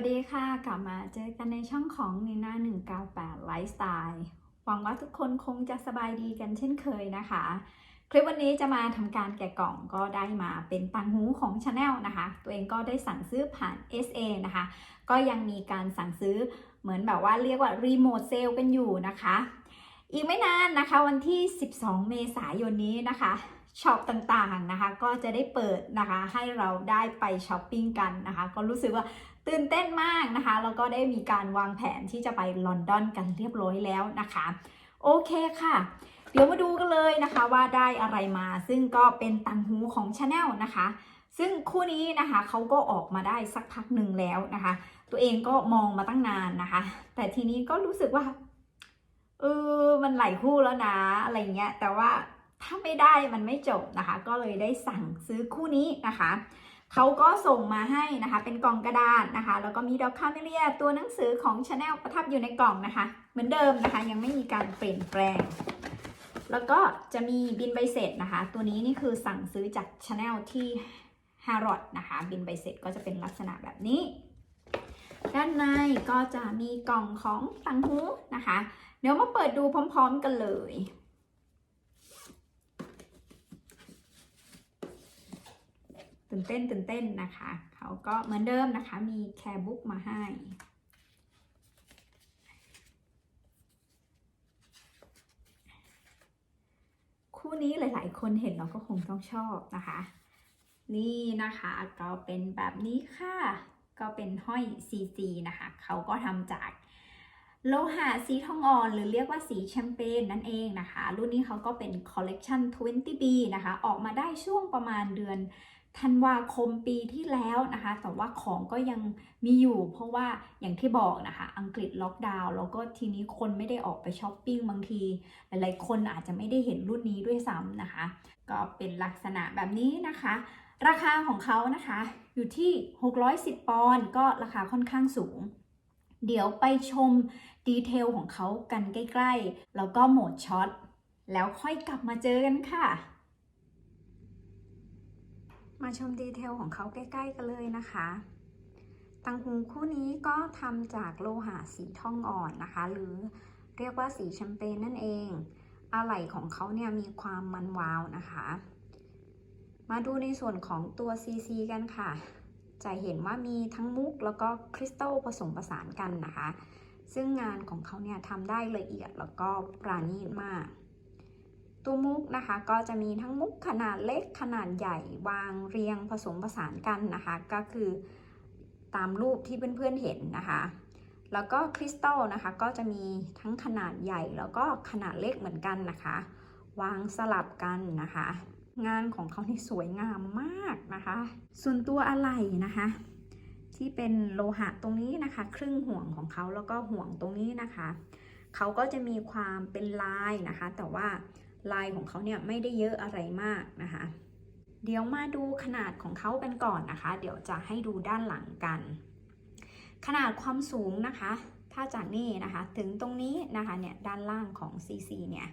วัสดีค่ะ กลับมาเจอกันในช่องของนีน่า198ไลฟ์สไตล์หวังว่าทุกคนคงจะสบายดีกันเช่นเคยนะคะ คลิปวันนี้จะมาทำการแกะกล่องก็ได้มาเป็นตังหูของ Chanel นะคะ ตัวเองก็ได้สั่งซื้อผ่าน SA นะคะ ก็ยังมีการสั่งซื้อเหมือนแบบว่าเรียกว่ารีโมทเซลกันอยู่นะคะ อีกไม่นานนะคะวันที่ 12 เมษายนนี้นะคะช็อปต่างๆนะคะก็จะได้เปิดนะคะให้เราได้ไปช้อปปิ้งกันนะคะ ก็รู้สึกว่า ตื่นเต้นมากนะคะ แล้วก็ได้มีการวางแผนที่จะไปลอนดอนกันเรียบร้อยแล้วนะคะ โอเคค่ะ เดี๋ยวมาดูกันเลยนะคะว่าได้อะไรมา ซึ่งก็เป็นตังหูของ Chanel นะคะ ซึ่งคู่นี้นะคะเขาก็ออกมาได้สักพักหนึ่งแล้วนะคะ ตัวเองก็มองมาตั้งนานนะคะ แต่ทีนี้ก็รู้สึกว่าเออมันหลายคู่แล้วนะอะไรเงี้ย แต่ว่าถ้าไม่ได้มันไม่จบนะคะ ก็เลยได้สั่งซื้อคู่นี้นะคะ เขาก็ส่งมาให้นะคะ เป็นกล่องกระดาษนะคะ แล้วก็มีดอกคาเมเลียตัวหนังสือของ Chanel ประทับอยู่ในกล่องนะคะ เหมือนเดิมนะคะ ยังไม่มีการเปลี่ยนแปลง แล้วก็จะมีบินใบเสร็จนะคะ ตัวนี้นี่คือสั่งซื้อจาก Chanel ที่ h a r r o d นะคะ บินใบเสร็จก็จะเป็นลักษณะแบบนี้ ด้านในก็จะมีกล่องของตังหูนะคะ เดี๋ยวมาเปิดดูพร้อม ๆ กันเลย ตื่นเต้นตื่นเต้นนะคะ เขาก็เหมือนเดิมนะคะ มีแคร์บุ๊กมาให้ คู่นี้หลาย ๆ คนเห็นเราก็คงต้องชอบนะคะ นี่นะคะก็เป็นแบบนี้ค่ะ ก็เป็นห้อย CC นะคะ เขาก็ทำจากโลหะสีทองอ่อน หรือเรียกว่าสีแชมเปญนั่นเองนะคะ รุ่นนี้เขาก็เป็นคอลเลกชัน 20B นะคะ ออกมาได้ช่วงประมาณเดือน ธันวาคมปีที่แล้วนะคะ แต่ว่าของก็ยังมีอยู่ เพราะว่าอย่างที่บอกนะคะ อังกฤษล็อกดาวน์แล้วก็ทีนี้คนไม่ได้ออกไปช้อปปิ้งบางที หลายๆ คนอาจจะไม่ได้เห็นรุ่นนี้ด้วยซ้ำนะคะ ก็เป็นลักษณะแบบนี้นะคะ ราคาของเขานะคะ อยู่ที่ 610 ปอนด์ก็ราคาค่อนข้างสูง เดี๋ยวไปชมดีเทลของเขากันใกล้ ๆ แล้วก็โหมดช็อตแล้วค่อยกลับมาเจอกันค่ะ มาชมดีเทลของเขาใกล้ ๆ กันเลยนะคะตังหูคู่นี้ก็ทำจากโลหะสีทองอ่อนนะคะ หรือเรียกว่าสีแชมเปญนั่นเองอะไหล่ของเขาเนี่ยมีความมันวาวนะคะ มาดูในส่วนของตัว CC กันค่ะ จะเห็นว่ามีทั้งมุกแล้วก็คริสตัลผสมผสานกันนะคะ ซึ่งงานของเขาเนี่ยทำได้ละเอียดแล้วก็ปราณีตมาก ตัวมุกนะคะ ก็จะมีทั้งมุกขนาดเล็กขนาดใหญ่วางเรียงผสมผสานกันนะคะ ก็คือตามรูปที่เพื่อนๆเห็นนะคะ แล้วก็คริสตัลนะคะก็จะมีทั้งขนาดใหญ่แล้วก็ขนาดเล็กเหมือนกันนะคะ วางสลับกันนะคะ งานของเขานี่สวยงามมากนะคะ ส่วนตัวอะไหล่นะคะ ที่เป็นโลหะตรงนี้นะคะ ครึ่งห่วงของเขาแล้วก็ห่วงตรงนี้นะคะเขาก็จะมีความเป็นลายนะคะ แต่ว่า ลายของเขาเนี่ยไม่ได้เยอะอะไรมากนะคะ เดี๋ยวมาดูขนาดของเขากันก่อนนะคะ เดี๋ยวจะให้ดูด้านหลังกัน ขนาดความสูงนะคะ ถ้าจากนี่นะคะถึงตรงนี้นะคะเนี่ยด้านล่างของ CC เนี่ย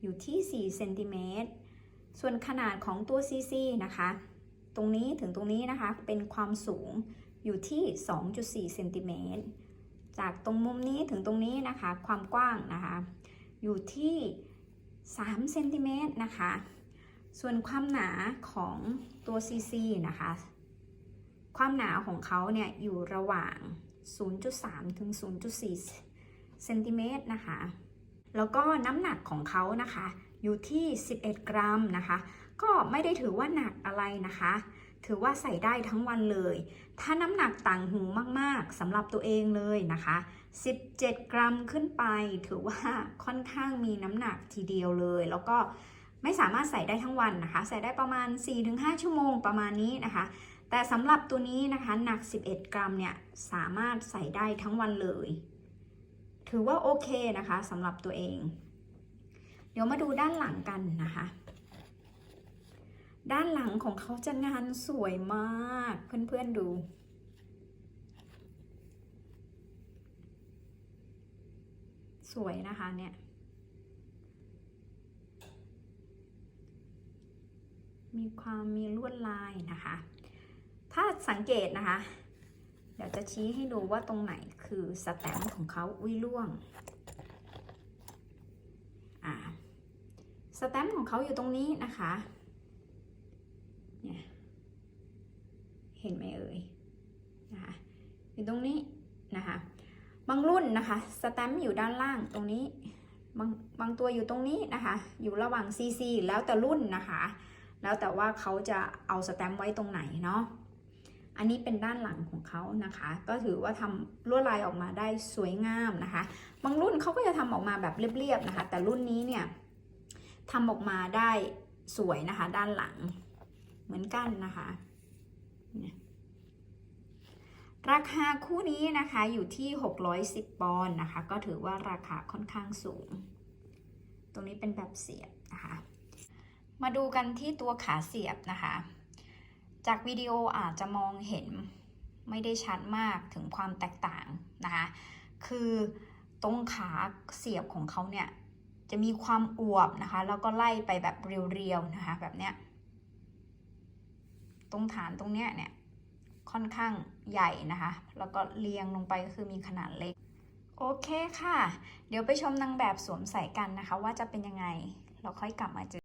อยู่ที่4เซนติเมตรส่วนขนาดของตัว CC นะคะ ตรงนี้ถึงตรงนี้นะคะเป็นความสูงอยู่ที่ 2.4เซนติเมตรจากตรงมุมนี้ถึงตรงนี้นะคะ ความกว้างนะคะ อยู่ที่ 3เซนติเมตรนะคะ ส่วนความหนาของตัว CC นะคะ ความหนาของเขาเนี่ยอยู่ระหว่าง 0.3 ถึง 0.4 เซนติเมตรนะคะ แล้วก็น้ำหนักของเขานะคะ อยู่ที่ 11 กรัมนะคะ ก็ไม่ได้ถือว่าหนักอะไรนะคะ ถือว่าใส่ได้ทั้งวันเลย ถ้าน้ำหนักต่างหูมากๆสำหรับตัวเองเลยนะคะ 17 กรัมขึ้นไป ถือว่าค่อนข้างมีน้ำหนักทีเดียวเลย แล้วก็ไม่สามารถใส่ได้ทั้งวันนะคะ ใส่ได้ประมาณ 4-5 ชั่วโมงประมาณนี้นะคะ แต่สำหรับตัวนี้นะคะหนัก 11 กรัมเนี่ยสามารถใส่ได้ทั้งวันเลย ถือว่าโอเคนะคะสำหรับตัวเอง เดี๋ยวมาดูด้านหลังกันนะคะ ด้านหลังของเขาจะงานสวยมาก เพื่อนๆดู สวยนะคะเนี่ยมีความมีลวดลายนะคะ ถ้าสังเกตนะคะ เดี๋ยวจะชี้ให้ดูว่าตรงไหนคือสแตมป์ของเขาอุ้ยล่วง อ่า สแตมป์ของเขาอยู่ตรงนี้นะคะ เนี่ยเห็นไหมเอ่ยนะคะอยู่ตรงนี้นะคะบางรุ่นนะคะสแตมป์อยู่ด้านล่างตรงนี้บางบางตัวอยู่ตรงนี้นะคะ อยู่ระหว่าง CC แล้วแต่รุ่นนะคะ แล้วแต่ว่าเขาจะเอาสแตมป์ไว้ตรงไหนเนาะอันนี้เป็นด้านหลังของเขานะคะ ก็ถือว่าทำลวดลายออกมาได้สวยงามนะคะ บางรุ่นเขาก็จะทำออกมาแบบเรียบๆนะคะ แต่รุ่นนี้เนี่ยทำออกมาได้สวยนะคะ ด้านหลัง เหมือนกันนะคะราคาคู่นี้นะคะอยู่ที่ 610 ปอนด์นะคะ ก็ถือว่าราคาค่อนข้างสูง ตรงนี้เป็นแบบเสียบนะคะ มาดูกันที่ตัวขาเสียบนะคะ จากวิดีโออาจจะมองเห็นไม่ได้ชัดมากถึงความแตกต่างนะคะ คือตรงขาเสียบของเขาเนี่ย จะมีความอวบนะคะ แล้วก็ไล่ไปแบบเรียวๆนะคะแบบเนี้ย ตรงฐานตรงเนี้ยเนี่ยค่อนข้างใหญ่นะคะ แล้วก็เรียงลงไปก็คือมีขนาดเล็ก โอเคค่ะ เดี๋ยวไปชมนางแบบสวมใส่กันนะคะ ว่าจะเป็นยังไง เราค่อยกลับมาเจอ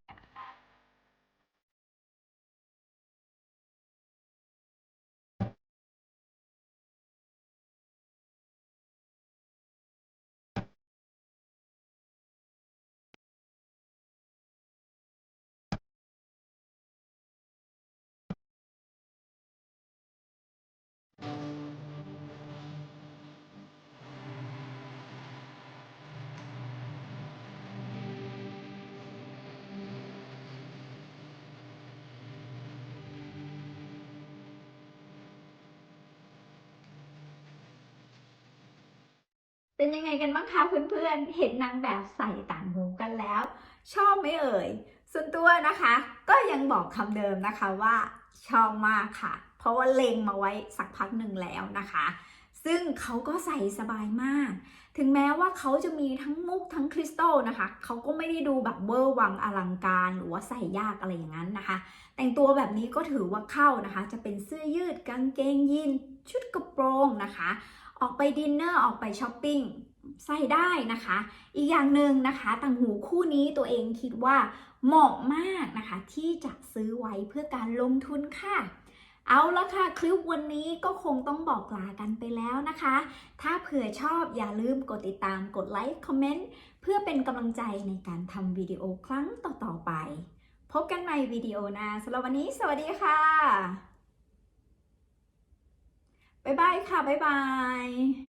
เป็นยังไงกันบ้างคะเพื่อนๆ เห็นนางแบบใส่ต่างหูกันแล้ว ชอบไหมเอ่ย ส่วนตัวนะคะ ก็ยังบอกคำเดิมนะคะว่าชอบมากค่ะ เพราะว่าเล็งมาไว้สักพักหนึ่งแล้วนะคะ ซึ่งเขาก็ใส่สบายมาก ถึงแม้ว่าเขาจะมีทั้งมุกทั้งคริสตัลนะคะ เขาก็ไม่ได้ดูแบบเวอร์วังอลังการหรือว่าใส่ยากอะไรอย่างนั้นนะคะ แต่งตัวแบบนี้ก็ถือว่าเข้านะคะ จะเป็นเสื้อยืดกางเกงยีนชุดกระโปรงนะคะ ออกไปดินเนอร์ออกไปช้อปปิ้งใส่ได้นะคะ อีกอย่างหนึ่งนะคะต่างหูคู่นี้ตัวเองคิดว่าเหมาะมากนะคะ ที่จะซื้อไว้เพื่อการลงทุนค่ะเอาละค่ะ คลิปวันนี้ก็คงต้องบอกลากันไปแล้วนะคะ ถ้าเผื่อชอบอย่าลืมกดติดตามกดไลค์คอมเมนต์เพื่อเป็นกำลังใจในการทำวิดีโอครั้งต่อๆไป พบกันใหม่วิดีโอหน้าสำหรับวันนี้ สวัสดีค่ะ บ๊ายบายค่ะ บ๊ายบาย